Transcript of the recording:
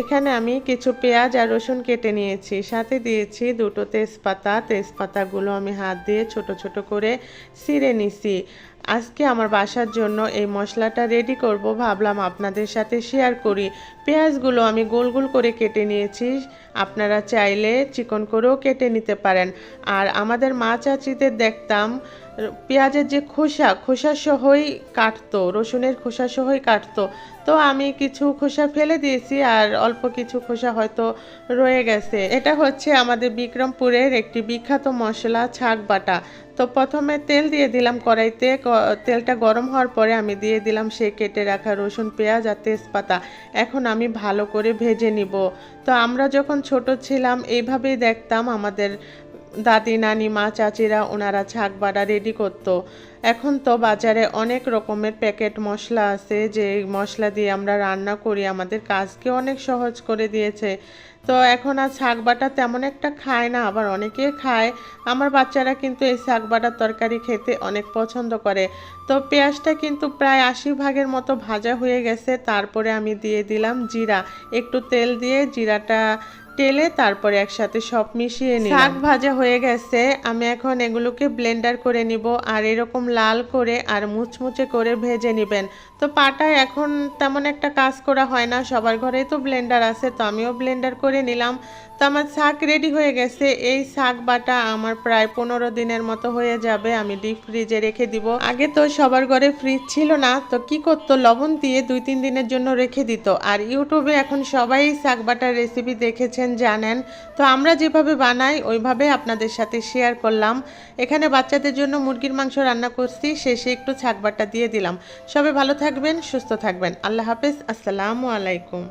এখানে আমি কিছু পেঁয়াজ আর রসুন কেটে নিয়েছি। সাথে দিয়েছি দুটো তেজপাতা। তেজপাতাগুলো আমি হাত দিয়ে ছোট ছোট করে ছিঁড়ে নিছি। আজকে আমার বাসার জন্য এই মশলাটা রেডি করব। ভাবলাম আপনাদের সাথে শেয়ার করি। পেঁয়াজগুলো আমি গোল গোল করে কেটে নিয়েছি। আপনারা চাইলে চিকন করেও কেটে নিতে পারেন। আর আমাদের মা চাচিদের দেখতাম, পেঁয়াজের যে খোসা খোসা সহই কাটতো, রসুনের খোসা সহই কাটতো। তো আমি কিছু খোসা ফেলে দিয়েছি আর অল্প কিছু খোসা হয়তো রয়ে গেছে। এটা হচ্ছে আমাদের বিক্রমপুরের একটি বিখ্যাত মশলা ছাগ বাটা। তো প্রথমে তেল দিয়ে দিলাম কড়াইতে। তেলটা গরম হওয়ার পরে আমি দিয়ে দিলাম সে কেটে রাখা রসুন, পেঁয়াজ আর তেজপাতা। এখন আমি ভালো করে ভেজে নিব। তো আমরা যখন ছোট ছিলাম এইভাবেই দেখতাম আমাদের দাদি নানি মা চাচিরা ওনারা ছাক বাড়া রেডি করতো। এখন তো বাজারে অনেক রকমের প্যাকেট মশলা আছে, যে মশলা দিয়ে আমরা রান্না করি, আমাদের কাজকে অনেক সহজ করে দিয়েছে। তো এখন আর শাক বাটা তেমন একটা খায় না, আবার অনেকে খায়। আমার বাচ্চারা কিন্তু এই শাক বাটার তরকারি খেতে অনেক পছন্দ করে। তো পেঁয়াজটা কিন্তু প্রায় আশি ভাগের মতো ভাজা হয়ে গেছে, তারপরে আমি দিয়ে দিলাম জিরা। একটু তেল দিয়ে জিরাটা টেলে তারপরে একসাথে সব মিশিয়ে নিই শাক ভাজা হয়ে গেছে, আমি এখন এগুলোকে ব্লেন্ডার করে নিব, আর এরকম লাল করে আর মুচমুচে করে ভেজে নেবেন। তো পাটায় এখন তেমন একটা কাজ করা হয় না, সবার ঘরেই তো ব্লেন্ডার আছে, তো আমিও ব্লেন্ডার করে নিলাম। তো আমার শাক রেডি হয়ে গেছে, এই শাক বাটা আমার প্রায় পনেরো দিনের মতো হয়ে যাবে, আমি ডিপ ফ্রিজে রেখে দিব। আগে তো সবার ঘরে ফ্রিজ ছিল না, তো কি করতো, লবণ দিয়ে দুই তিন দিনের জন্য রেখে দিত। আর ইউটিউবে এখন সবাই শাক বাটার রেসিপি দেখেছেন, জানেন। তো আমরা যেভাবে বানাই, ওইভাবে আপনাদের সাথে শেয়ার করলাম। এখানে বাচ্চাদের জন্য মুরগির মাংস রান্না করছি, শেষে একটু ছাঁকবাটা দিয়ে দিলাম। সবাই ভালো থাকবেন, সুস্থ থাকবেন। আল্লাহ হাফেজ, আসসালামু আলাইকুম।